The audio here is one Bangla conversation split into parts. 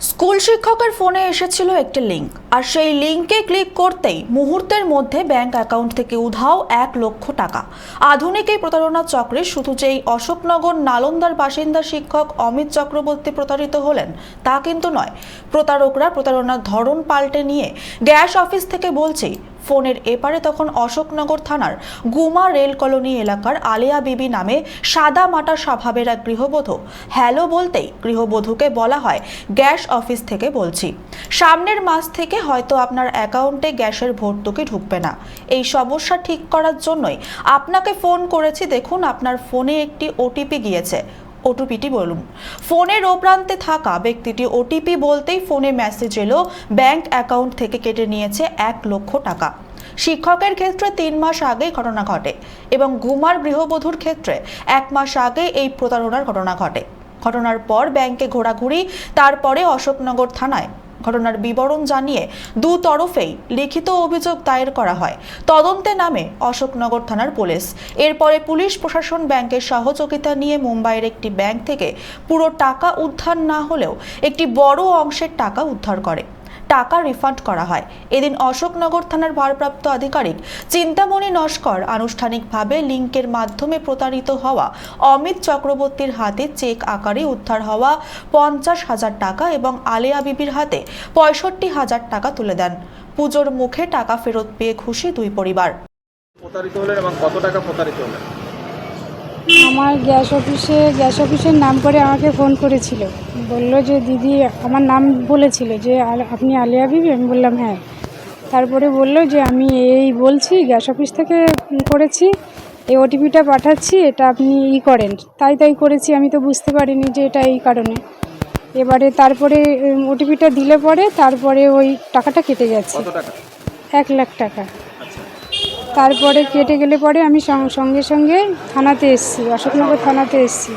স্কুল শিক্ষকের ফোনে এসেছিল একটি লিঙ্ক আর সেই লিঙ্কে ক্লিক করতেই মুহূর্তের মধ্যে ব্যাংক অ্যাকাউন্ট থেকে উধাও এক লক্ষ টাকা। আধুনিক এই প্রতারণা চক্রে শুধু যেই অশোকনগর নালন্দার বাসিন্দা শিক্ষক অমিত চক্রবর্তী প্রতারিত হলেন, তা কিন্তু নয়। প্রতারকরা প্রতারণার ধরন পাল্টে নিয়ে গ্যাস অফিস থেকে বলছি ফোনের এপারে তখন অশোকনগর থানার গুমা রেল কলোনি এলাকার আলিয়া বিবি নামে সাদা মাটা স্বভাবের এক গৃহবধূ। হ্যালো বলতেই গৃহবধূকে বলা হয়, গ্যাস অফিস থেকে বলছি। সামনের মাস থেকে হয়তো আপনার অ্যাকাউন্টে গ্যাসের ভর্তুকি ঢুকবে না। এই সমস্যা ঠিক করার জন্যই আপনাকে ফোন করেছি। দেখুন, আপনার ফোনে একটি ওটিপি গিয়েছে। ওটিপিটি বলুন। ফোনের ওপ্রান্তে থাকা ব্যক্তিটি ওটিপি বলতেই ফোনে মেসেজ এলো, ব্যাংক অ্যাকাউন্ট থেকে কেটে নিয়েছে এক লক্ষ টাকা। শিক্ষকের ক্ষেত্রে তিন মাস আগে ঘটনা ঘটে এবং ঘুমার গৃহবধূর ক্ষেত্রে এক মাস আগে এই প্রতারণার ঘটনা ঘটে। ঘটনার পর ব্যাংকে ঘোরাঘুরি, তারপরে অশোকনগর থানায় ঘটনার বিবরণ জানিয়ে দু তরফেই লিখিত অভিযোগ দায়ের করা হয়। তদন্তে নামে অশোকনগর থানার পুলিশ। এরপরে পুলিশ প্রশাসন ব্যাংকের সহযোগিতা নিয়ে মুম্বাইয়ের একটি ব্যাংক থেকে পুরো টাকা উদ্ধার না হলেও একটি বড় অংশের টাকা উদ্ধার করে। টাকা রিফান্ড করা হয়। এদিন অশোকনগর থানার ভারপ্রাপ্ত আধিকারিক চিন্তামণি নস্কর আনুষ্ঠানিকভাবে লিঙ্কের মাধ্যমে প্রতারিত হওয়া অমিত চক্রবর্তীর হাতে চেক আকারে উদ্ধার হওয়া পঞ্চাশ হাজার টাকা এবং আলেয়া বিবির হাতে পঁয়ষট্টি হাজার টাকা তুলে দেন। পুজোর মুখে টাকা ফেরত পেয়ে খুশি দুই পরিবার। প্রতারিত হলেন এবং কত টাকা প্রতারিত হলেন? আমার গ্যাস অফিসে গ্যাস অফিসের নাম করে আমাকে ফোন করেছিল। বলল যে দিদি আমার নাম বলেছিল যে আপনি আলিয়া বিবি? আমি বললাম হ্যাঁ। তারপরে বলল যে আমি এই বলছি গ্যাস অফিস থেকে করেছি এই ওটিপিটা পাঠাচ্ছি এটা আপনি ই করেন। তাই তাই করেছি আমি তো বুঝতে পারিনি যে এটা এই কারণে। এবারে তারপরে ওটিপিটা দিলে পরে তারপরে ওই টাকাটা কেটে যাচ্ছে। এক লাখ টাকা। তারপরে কেটে গেলে পরে আমি সঙ্গে সঙ্গে থানাতে এসেছি, অশোকনগর থানাতে এসেছি।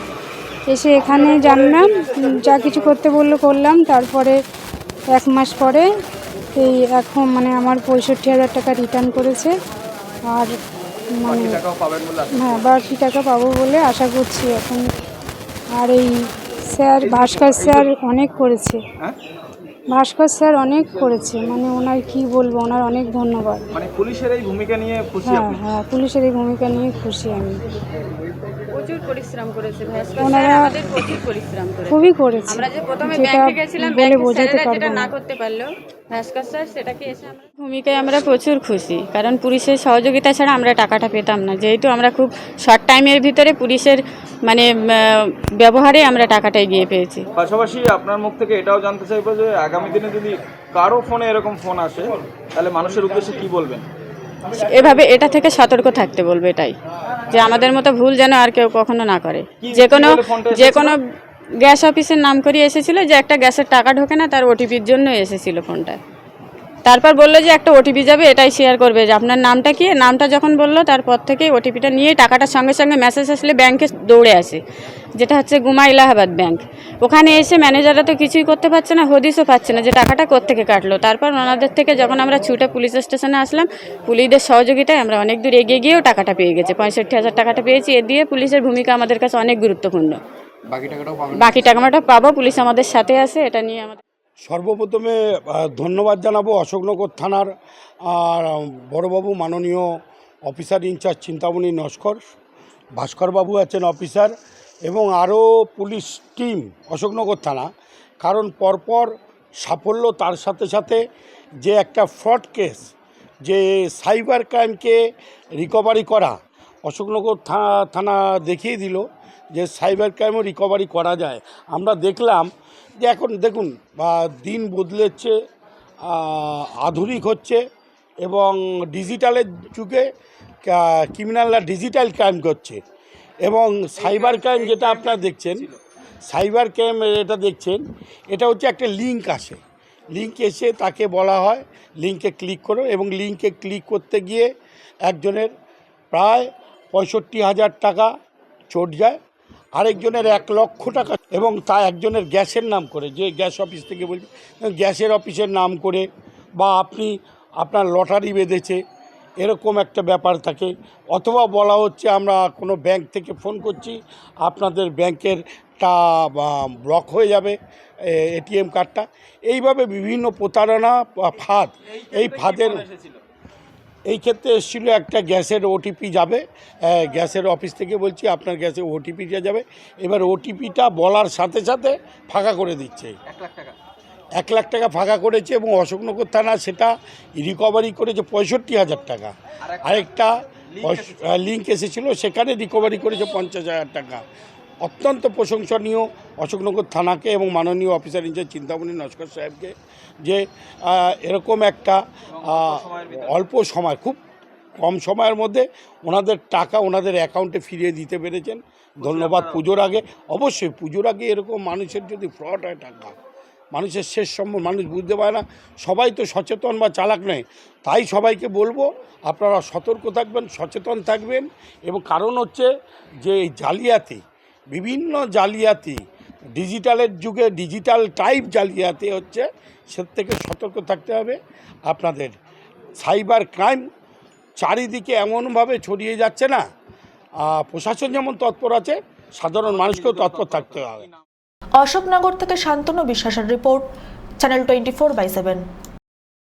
এসে এখানে জানলাম যা কিছু করতে বলল করলাম। তারপরে এক মাস পরে এই এখন মানে আমার পঁয়ষট্টি হাজার টাকা রিটার্ন করেছে। আর মানে হ্যাঁ বাকি টাকা পাবো বলে আশা করছি এখন। আর এই স্যার, ভাস্কর স্যার অনেক করেছে। হ্যাঁ? ভাস্কর স্যার অনেক করেছে মানে ওনার কি বলব ওনার অনেক ধন্যবাদ। মানে পুলিশের এই ভূমিকা নিয়ে খুশি হ্যাঁ হ্যাঁ পুলিশের এই ভূমিকা নিয়ে খুশি আমি। প্রচুর পরিশ্রম করেছে ভাস্কর ওনারা- স্যার আমাদের প্রচুর পরিশ্রম করেছে। খুবই করেছে। আমরা যে প্রথমে ব্যাংকে গেছিলাম বলে বোঝাতে পারব যেটা না করতে পারল। ভাস্কর স্যার সেটাকে এসে আমরা ভূমিকায় আমরা প্রচুর খুশি কারণ পুলিশের সহযোগিতা ছাড়া আমরা টাকাটা পেতাম না। যেহেতু আমরা খুব শর্ট টাইমের ভিতরে পুলিশের মানে ব্যবহারে আমরা টাকাটা এগিয়ে পেয়েছি। পাশাপাশি আপনার মুখ থেকে এটাও জানতে চাইব যে আগামী দিনে যদি কারও ফোনে এরকম ফোন আসে তাহলে মানুষের উদ্দেশ্যে কি বলবেন? এভাবে এটা থেকে সতর্ক থাকতে বলবে এটাই। যে আমাদের মতো ভুল যেন আর কেউ কখনো না করে। যে কোনো যে কোনো গ্যাস অফিসের নাম করে এসেছিল যে একটা গ্যাসের টাকা ঢোকে না, তার ওটিপির জন্য এসেছিল ফোনটা। তারপর বলল যে একটা ওটিপি যাবে এটাই শেয়ার করবে। যে আপনার নামটা কি? নামটা যখন বলল তারপর থেকে ওটিপিটা নিয়ে টাকাটার সঙ্গে সঙ্গে মেসেজ আসলে ব্যাংকে দৌড়ে আসে। যেটা হচ্ছে গুমা ইলাহাবাদ ব্যাংক ওখানে এসে ম্যানেজাররা তো কিছুই করতে পারছে না হদিসও পাচ্ছে না যে টাকাটা কোত্থেকে কাটলো। তারপর ওনাদের থেকে যখন আমরা ছুটে পুলিশ স্টেশনে আসলাম পুলিশদের সহযোগিতায় আমরা অনেক দূর এগিয়ে গিয়েও টাকাটা পেয়ে গেছে। পঁয়ষট্টি হাজার টাকাটা পেয়েছি। এ দিয়ে পুলিশের ভূমিকা আমাদের কাছে অনেক গুরুত্বপূর্ণ। বাকি টাকাটা পাবো পুলিশ আমাদের সাথে আছে এটা নিয়ে আমাদের সর্বপ্রথমে ধন্যবাদ জানাব অশোকনগর থানার আর বড়বাবু মাননীয় officer in charge Chintamani Naskar, ভাস্করবাবু আছেন অফিসার এবং আরও পুলিশ টিম অশোকনগর থানা। কারণ পরপর সাফল্য তার সাথে সাথে যে একটা ফ্রড কেস, যে সাইবার ক্রাইমকে রিকভারি করা অশোকনগর থানা দেখিয়ে দিল যে সাইবার ক্রাইমও রিকভারি করা যায়। আমরা দেখলাম এখন দেখুন দিন বদলেছে আধুনিক হচ্ছে এবং ডিজিটালের যুগে ক্রিমিনালরা ডিজিটাল ক্রাইম করছে এবং সাইবার ক্রাইম যেটা আপনারা দেখছেন, সাইবার ক্রাইম এটা দেখছেন, এটা হচ্ছে একটা লিঙ্ক আসে। লিঙ্ক এসে তাকে বলা হয়, লিঙ্কে ক্লিক করো এবং লিঙ্কে ক্লিক করতে গিয়ে একজনের প্রায় পঁয়ষট্টি হাজার টাকা চট যায়। আরেকজনের এক লক্ষ টাকা এবং তা একজনের গ্যাসের নাম করে যে গ্যাস অফিস থেকে বলছে গ্যাসের অফিসের নাম করে বা আপনি আপনার লটারি বেঁধেছে এরকম একটা ব্যাপার থাকে। অথবা বলা হচ্ছে আমরা কোনো ব্যাংক থেকে ফোন করছি আপনাদের ব্যাংকের কার্ডটা ব্লক হয়ে যাবে এটিএম কার্ডটা। এইভাবে বিভিন্ন প্রতারণা ফাঁদ এই ফাঁদের এই ক্ষেত্রে এসেছিল একটা গ্যাসের ওটিপি যাবে। গ্যাসের অফিস থেকে বলছি আপনার গ্যাসের ওটিপিটা যাবে। এবার ওটিপিটা বলার সাথে সাথে ফাঁকা করে দিচ্ছে। এক লাখ টাকা। এক লাখ টাকা ফাঁকা করেছে এবং অশোকনগর থানা সেটা রিকভারি করেছে পঁয়ষট্টি হাজার টাকা। আরেকটা লিঙ্ক এসেছিল। সেখানে রিকভারি করেছে পঞ্চাশ হাজার টাকা। অত্যন্ত প্রশংসনীয় অশোকনগর থানাকে এবং মাননীয় অফিসার ইনচার্জ চিন্তামণি নস্কর সাহেবকে যে এরকম একটা অল্প সময়, খুব কম সময়ের মধ্যে ওনাদের টাকা ওনাদের অ্যাকাউন্টে ফিরিয়ে দিতে পেরেছেন। ধন্যবাদ পুজোর আগে। অবশ্যই পুজোর আগে এরকম মানুষের যদি ফ্রড হয় টাকা, মানুষের শেষ সম্ভব মানুষ বুঝতে পারে না। সবাই তো সচেতন বা চালাক নয়। তাই সবাইকে বলব, আপনারা সতর্ক থাকবেন, সচেতন থাকবেন। এবং কারণ হচ্ছে যে এই জালিয়াতি বিভিন্ন জালিয়াতি, ডিজিটালের যুগে ডিজিটাল টাইপ জালিয়াতি হচ্ছে, সে থেকে সতর্ক থাকতে হবে। আপনাদের সাইবার ক্রাইম চারিদিকে এমনভাবে ছড়িয়ে যাচ্ছে না। প্রশাসন যেমন তৎপর আছে, সাধারণ মানুষকেও তৎপর থাকতে হবে। অশোকনগর থেকে শান্তনু বিশ্বাসের report, channel twenty four by seven.